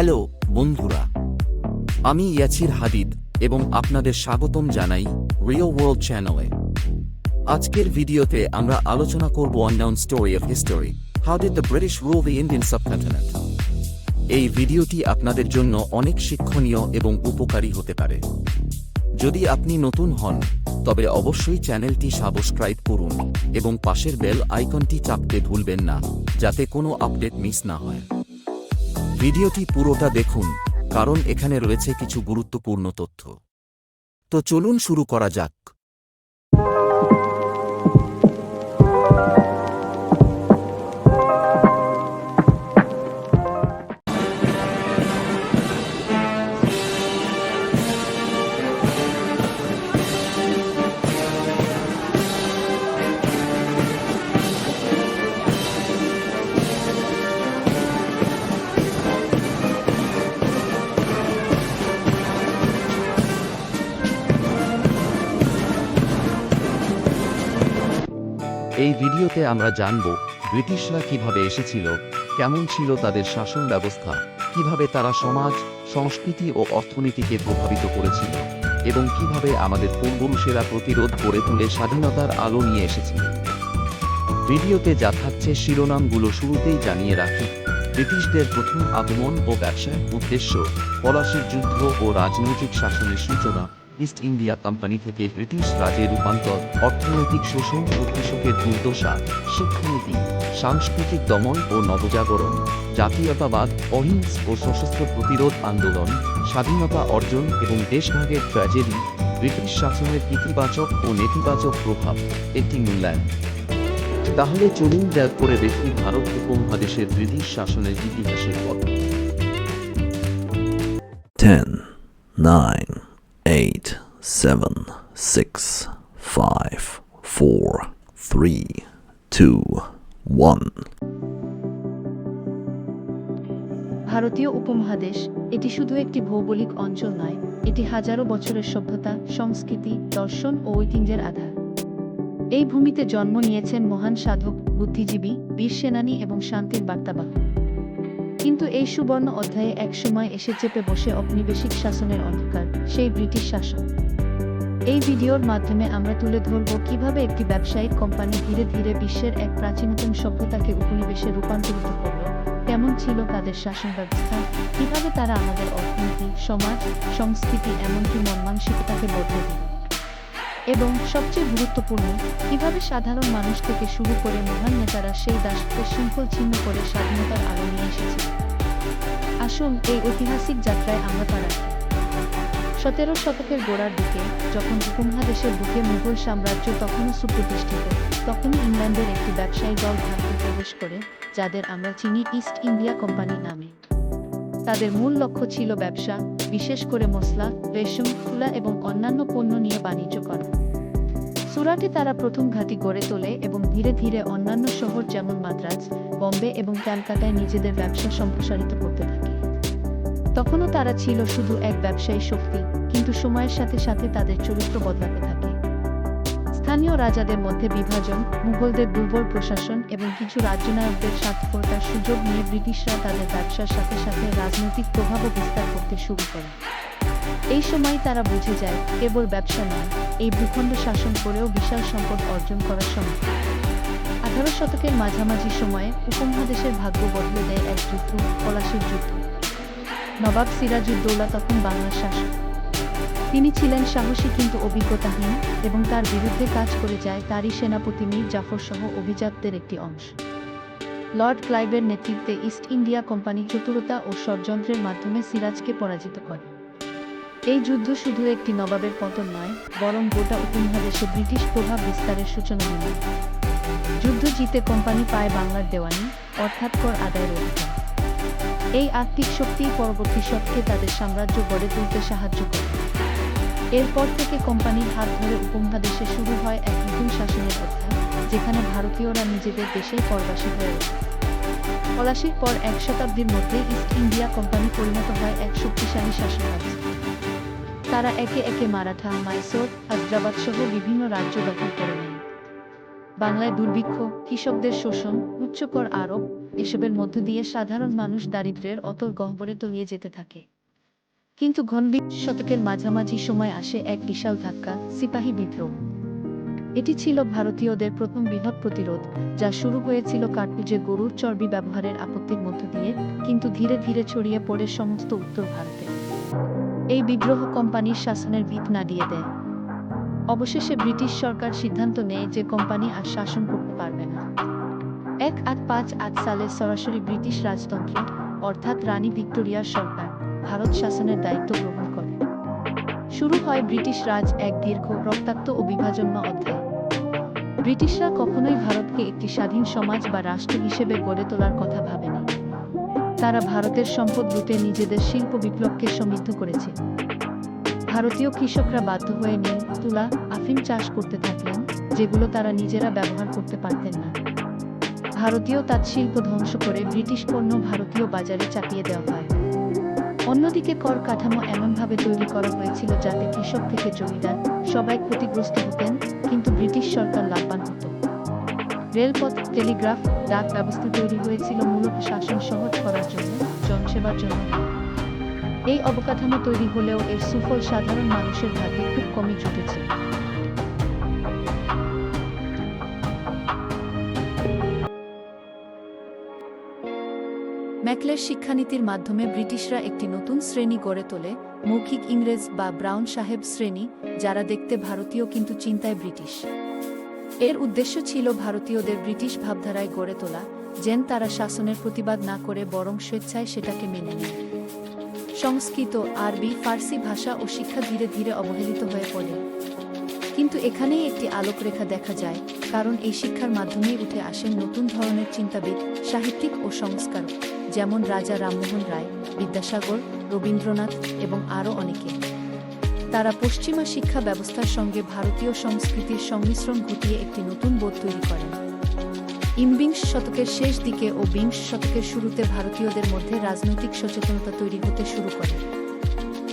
Hello, বন্ধুরা। আমি ইয়াছির হাদিদ এবং আপনাদের স্বাগতম জানাই রিও ওয়ার্ল্ড চ্যানেলে আজকের ভিডিওতে আমরা আলোচনা করব unknown story of history how did the British rule the Indian subcontinent এই ভিডিওটি আপনাদের জন্য অনেক শিক্ষণীয় এবং উপকারী হতে পারে। যদি আপনি নতুন হন, তবে অবশ্যই চ্যানেলটি সাবস্ক্রাইব করুন এবং পাশের বেল আইকনটি চাপতে ভুলবেন না, যাতে কোনো আপডেট মিস না হয়। ভিডিওটি পুরোটা দেখুন কারণ এখানে রয়েছে কিছু গুরুত্বপূর্ণ তথ্য। তো চলুন শুরু করা যাক। আমরা জানব, ব্রিটিশরা কীভাবে এসেছিল, কেমন ছিল তাদের শাসন ব্যবস্থা, কীভাবে তারা সমাজ, সংস্কৃতি ও অর্থনীতিকে প্রভাবিত করেছিল, এবং কীভাবে আমাদের পূর্বপুরুষেরা প্রতিরোধ করে তুলে স্বাধীনতার আলো নিয়ে এসেছিল। ভিডিওতে যা থাকছে শিরোনামগুলো শুরুতেই জানিয়ে রাখি, ব্রিটিশদের প্রথম আগমন ও ব্যবসায় উদ্দেশ্য, পলাশির যুদ্ধ ও রাজনৈতিক শাসনের সূচনা ইস্ট ইন্ডিয়া কোম্পানি থেকে ব্রিটিশ রাজে রূপান্তর অর্থনৈতিক শোষণ ও কৃষকের দুর্দশা শিক্ষানীতি সাংস্কৃতিক দমন ও নবজাগরণ জাতীয়তাবাদ অহিংস ও সশস্ত্র প্রতিরোধ আন্দোলন স্বাধীনতা অর্জন এবং দেশভাগের ট্র্যাজেডি ব্রিটিশ শাসনের ইতিবাচক ও নেতিবাচক প্রভাব একটি মূল্যায়ন। তাহলে চলুন দেখ করে দেখি ভারত উপমহাদেশের ব্রিটিশ শাসনের ইতিহাসের পথ 10, 9, 8, 7, 6, 5, 4, 3, 2, 1. ভারতীয় উপমহাদেশ এটি শুধু একটি ভৌগোলিক অঞ্চল নয় এটি হাজারো বছরের সভ্যতা সংস্কৃতি দর্শন ও ঐতিহ্যের আধার এই ভূমিতে জন্ম নিয়েছেন মহান সাধক বুদ্ধিজীবী বীর সেনানী এবং শান্তির বার্তাবাহক কিন্তু এই সুবর্ণ অধ্যায়ে একসময় এসে চেপে বসে ঔপনিবেশিক শাসনের অন্ধকার সেই ব্রিটিশ শাসন। এই ভিডিওর মাধ্যমে আমরা তুলে ধরব কীভাবে একটি ব্যবসায়িক কোম্পানি ধীরে ধীরে বিশ্বের এক প্রাচীনতম সভ্যতাকে উপনিবেশে রূপান্তরিত করল, কেমন ছিল তাদের শাসন ব্যবস্থা, কীভাবে তারা আমাদের অর্থনীতি, সমাজ, সংস্কৃতি, এমনকি মন মানসিকতাকে বদলে দিল। এবং সবচেয়ে গুরুত্বপূর্ণ, কীভাবে সাধারণ মানুষ থেকে শুরু করে মহান নেতারা সেই দাসত্বের শৃঙ্খল ছিন্ন করে স্বাধীনতার আলো নিয়ে এসেছে আসুন এই ঐতিহাসিক যাত্রায় আমরা তারা সতেরো শতকের গোড়ার দিকে যখন উপমহাদেশের বুকে মুঘল সাম্রাজ্য তখনও সুপ্রতিষ্ঠিত, তখনই ইংল্যান্ডের একটি ব্যবসায়ী দল ভারতে প্রবেশ করে, যাদের আমরা চিনি ইস্ট ইন্ডিয়া কোম্পানি নামে। তাদের মূল লক্ষ্য ছিল ব্যবসা, বিশেষ করে মশলা রেশম, তুলা এবং অন্যান্য পণ্য নিয়ে বাণিজ্য করা। সুরাটে তারা প্রথম ঘাঁটি গড়ে তোলে এবং ধীরে ধীরে অন্যান্য শহর যেমন মাদ্রাজ, বম্বে এবং ক্যালকাটায় নিজেদের ব্যবসা সম্প্রসারিত করতে থাকে। তখনও তারা ছিল শুধু এক ব্যবসায়ী শক্তি, কিন্তু সময়ের সাথে সাথে তাদের চরিত্র বদলাতে থাকে। স্থানীয় রাজাদের মধ্যে বিভাজন, মুঘলদের দুর্বল প্রশাসন এবং কিছু রাজ্যনায়কদের স্বার্থপরতার সুযোগ নিয়ে ব্রিটিশরা তাদের ব্যবসার সাথে সাথে রাজনৈতিক প্রভাবও বিস্তার করতে শুরু করে। এই সময় তারা বুঝে যায়, কেবল ব্যবসা নয়, এই ভূখণ্ড শাসন করেও বিশাল সম্পদ অর্জন করা সম্ভব। আঠারো শতকের মাঝামাঝি সময়ে উপমহাদেশের ভাগ্য বদলে দেয় এক যুদ্ধ, পলাশির যুদ্ধ। নবাব সিরাজউদ্দৌলা তখন বাংলার শাসক। তিনি ছিলেন সাহসী কিন্তু অভিজ্ঞতাহীন এবং তার বিরুদ্ধে কাজ করে যায় তারই সেনাপতি মীর জাফর সহ অভিজাতদের একটি অংশ। লর্ড ক্লাইভের নেতৃত্বে ইস্ট ইন্ডিয়া কোম্পানি চতুরতা ও ষড়যন্ত্রের মাধ্যমে সিরাজকে পরাজিত করে। এই যুদ্ধ শুধু একটি নবাবের পতন নয়, বরং গোটা উপমহাদেশে ব্রিটিশ প্রভাব বিস্তারের সূচনা যুদ্ধ জিতে কোম্পানি পায় বাংলার দেওয়ানি, অর্থাৎ কর আদায়ের অধিকার। এই আর্থিক শক্তি পরবর্তী শতকে তাদের সাম্রাজ্য গড়ে তুলতে সাহায্য করে। এরপর থেকে কোম্পানির হাত ধরে উপমহাদেশে শুরু হয় এক নতুন শাসনের অধ্যায় যেখানে ভারতীয়রা নিজেদের দেশেই পরবাসী হয়ে ওঠে। পলাশির পর এক শতাব্দীর মধ্যে ইস্ট ইন্ডিয়া কোম্পানি পরিণত হয় এক শক্তিশালী শাসন ব্যবস্থা তারা একে একে মারাঠা, মাইসোর হায়দ্রাবাদ সহ বিভিন্ন রাজ্য দখল করে নেয়। বাংলায় দুর্ভিক্ষ, কৃষকদের শোষণ, উচ্চকর আরোপ, এসবের মধ্য দিয়ে সাধারণ মানুষ দারিদ্র্যের অতল গহ্বরে তলিয়ে যেতে থাকে। কিন্তু ঘনবিশ শতকের মাঝামাঝি সময় আসে এক বিশাল ধাক্কা, সিপাহী বিদ্রোহ। এটি ছিল ভারতীয়দের প্রথম বৃহৎ প্রতিরোধ, যা শুরু হয়েছিল কার্তুজে গরুর চর্বি ব্যবহারের আপত্তির মধ্য দিয়ে, কিন্তু ধীরে ধীরে ছড়িয়ে পড়ে সমস্ত উত্তর ভারতে। এই বিদ্রোহ কোম্পানির শাসনের ভিত নাড়িয়ে দেয়। অবশেষে ব্রিটিশ সরকার সিদ্ধান্ত নেয় যে কোম্পানি আর শাসন করতে পারবে না। এক আট পাঁচ আট সালে সরাসরি ব্রিটিশ রাজতন্ত্র, অর্থাৎ রানী ভিক্টোরিয়ার সরকার, ভারত শাসনের দায়িত্ব গ্রহণ করে। শুরু হয় ব্রিটিশ রাজ এক দীর্ঘ রক্তাক্ত ও বিভাজন্য অধ্যায়। ব্রিটিশরা কখনোই ভারতকে একটি স্বাধীন সমাজ বা রাষ্ট্র হিসেবে গড়ে তোলার কথা ভাবেনি। তারা ভারতের সম্পদ লুটে নিজেদের শিল্প বিপ্লবকে সমৃদ্ধ করেছে। ভারতীয় কৃষকরা বাধ্য হয়ে নীল তুলা, আফিম চাষ করতে থাকলেন, যেগুলো তারা নিজেরা ব্যবহার করতে পারতেন না। ভারতীয় তাঁত শিল্প ধ্বংস করে ব্রিটিশ পণ্য ভারতীয় বাজারে চাপিয়ে দেওয়া হয়। অন্যদিকে কর কাঠামো এমনভাবে তৈরি করা হয়েছিল যাতে কৃষক থেকে জমিদার সবাই ক্ষতিগ্রস্ত হতেন, কিন্তু ব্রিটিশ সরকার লাভবান হতো। রেলপথ, টেলিগ্রাফ, ডাক ব্যবস্থা তৈরি হয়েছিল মূলত শাসন সহজ করার জন্য, জনসেবার জন্য। নয়। এই অবকাঠামো তৈরি হলেও এর সুফল সাধারণ মানুষের ভাগ্যে খুব কমই জুটেছে ম্যাকলের শিক্ষানীতির মাধ্যমে ব্রিটিশরা একটি নতুন শ্রেণি গড়ে তোলে, মৌখিক ইংরেজ বা ব্রাউন সাহেব শ্রেণি, যারা দেখতে ভারতীয় কিন্তু চিন্তায় ব্রিটিশ। এর উদ্দেশ্য ছিল ভারতীয়দের ব্রিটিশ ভাবধারায় গড়ে তোলা, যেন তারা শাসনের প্রতিবাদ না করে বরং স্বেচ্ছায় সেটাকে মেনে নেয়। সংস্কৃত, আরবি, ফার্সি ভাষা ও শিক্ষা ধীরে ধীরে অবহেলিত হয়ে পড়ে। কিন্তু এখানেই একটি আলোকরেখা দেখা যায়, কারণ এই শিক্ষার মাধ্যমেই উঠে আসেন নতুন ধরনের চিন্তাবিদ, সাহিত্যিক ও সংস্কারক, যেমন রাজা রামমোহন রায়, বিদ্যাসাগর, রবীন্দ্রনাথ এবং আরও অনেকে। তারা পশ্চিমা শিক্ষা ব্যবস্থার সঙ্গে ভারতীয় সংস্কৃতির সংমিশ্রণ ঘটিয়ে একটি নতুন বোধ তৈরি করেন। ইনবিংশ শতকের শেষ দিকে ও বিংশ শতকের শুরুতে ভারতীয়দের মধ্যে রাজনৈতিক সচেতনতা তৈরি হতে শুরু করে।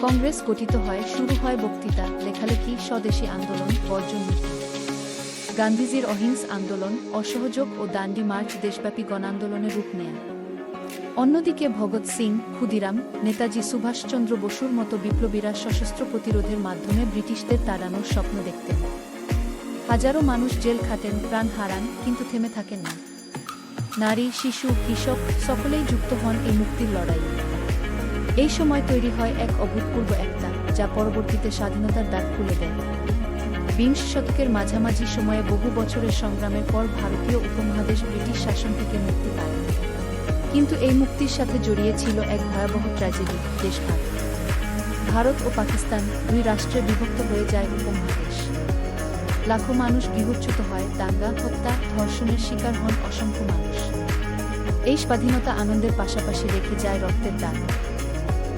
কংগ্রেস গঠিত হয়, শুরু হয় বক্তৃতা, লেখালেখি, স্বদেশী আন্দোলন বর্জন নীতি গান্ধীজির অহিংস আন্দোলন, অসহযোগ ও দান্ডি মার্চ দেশব্যাপী গণান্দোলনে রূপ নেয়। অন্যদিকে ভগৎ সিং, ক্ষুদিরাম, নেতাজি সুভাষচন্দ্র বসুর মতো বিপ্লবীরা সশস্ত্র প্রতিরোধের মাধ্যমে ব্রিটিশদের তাড়ানোর স্বপ্ন দেখতেন। হাজারো মানুষ জেল খাটেন, প্রাণ হারান, কিন্তু থেমে থাকেন না। নারী, শিশু, কৃষক সকলেই যুক্ত হন এই মুক্তির লড়াইয়ে এই সময় তৈরি হয় এক অভূতপূর্ব একটা, যা পরবর্তীতে স্বাধীনতার দ্বার খুলে দেয়। বিংশ শতকের মাঝামাঝি সময়ে বহু বছরের সংগ্রামের পর ভারতীয় উপমহাদেশ ব্রিটিশ শাসন থেকে মুক্তি পায়। কিন্তু এই মুক্তির সাথে জড়িয়ে ছিল এক ভয়াবহ ট্র্যাজেডি দেশভাগ ভারত ও পাকিস্তান দুই রাষ্ট্রে বিভক্ত হয়ে যায় উপমহাদেশ। লাখো মানুষ বিভচ্যুত হয়, দাঙ্গা, হত্যা, ধর্ষণের শিকার হন অসংখ্য মানুষ। এই স্বাধীনতা আনন্দের পাশাপাশি রেখে যায় রক্তের দাগ।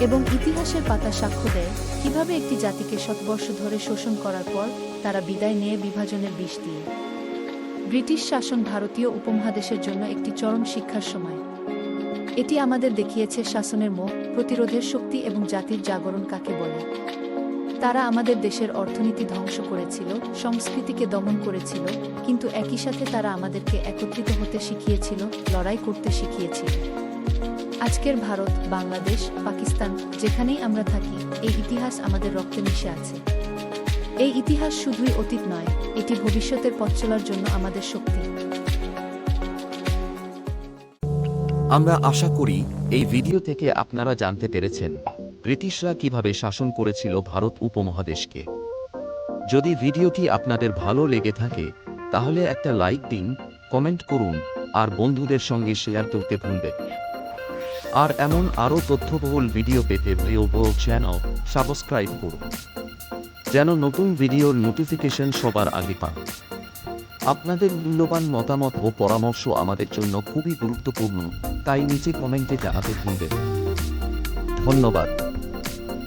এবং ইতিহাসের পাতা সাক্ষ্য দেয় কীভাবে একটি জাতিকে শতবর্ষ ধরে শোষণ করার পর তারা বিদায় নিয়ে বিভাজনের বিষ দিয়ে। ব্রিটিশ শাসন ভারতীয় উপমহাদেশের জন্য একটি চরম শিক্ষার সময়। এটি আমাদের দেখিয়েছে শাসনের মোহ, প্রতিরোধের শক্তি এবং জাতির জাগরণ কাকে বলে। তারা আমাদের দেশের অর্থনীতি ধ্বংস করেছিল, সংস্কৃতিকে দমন করেছিল, কিন্তু একই সাথে তারা আমাদেরকে একত্রিত হতে শিখিয়েছিল, লড়াই করতে শিখিয়েছিল। আজকের ভারত, বাংলাদেশ, পাকিস্তান যেখানেই আমরা থাকি, এই ইতিহাস আমাদের রক্তে মিশে আছে। এই ইতিহাস শুধুই অতীত নয়, এটি ভবিষ্যতের পথ চলার জন্য আমাদের শক্তি। আমরা আশা করি এই ভিডিও থেকে আপনারা জানতে পেরেছেন ব্রিটিশরা কীভাবে শাসন করেছিল ভারত উপমহাদেশকে? যদি ভিডিওটি আপনাদের ভালো লেগে থাকে, তাহলে একটা লাইক দিন, কমেন্ট করুন, আর বন্ধুদের সঙ্গে শেয়ার করতে ভুলবেন আর এমন আরও তথ্যবহুল ভিডিও পেতে প্রিয় চ্যানেল সাবস্ক্রাইব করুন। যেন নতুন ভিডিওর নোটিফিকেশন সবার আগে পান। আপনাদের মূল্যবান মতামত ও পরামর্শ আমাদের জন্য খুবই গুরুত্বপূর্ণ, তাই নিচে কমেন্টে জানাতে ভুলবেন ধন্যবাদ।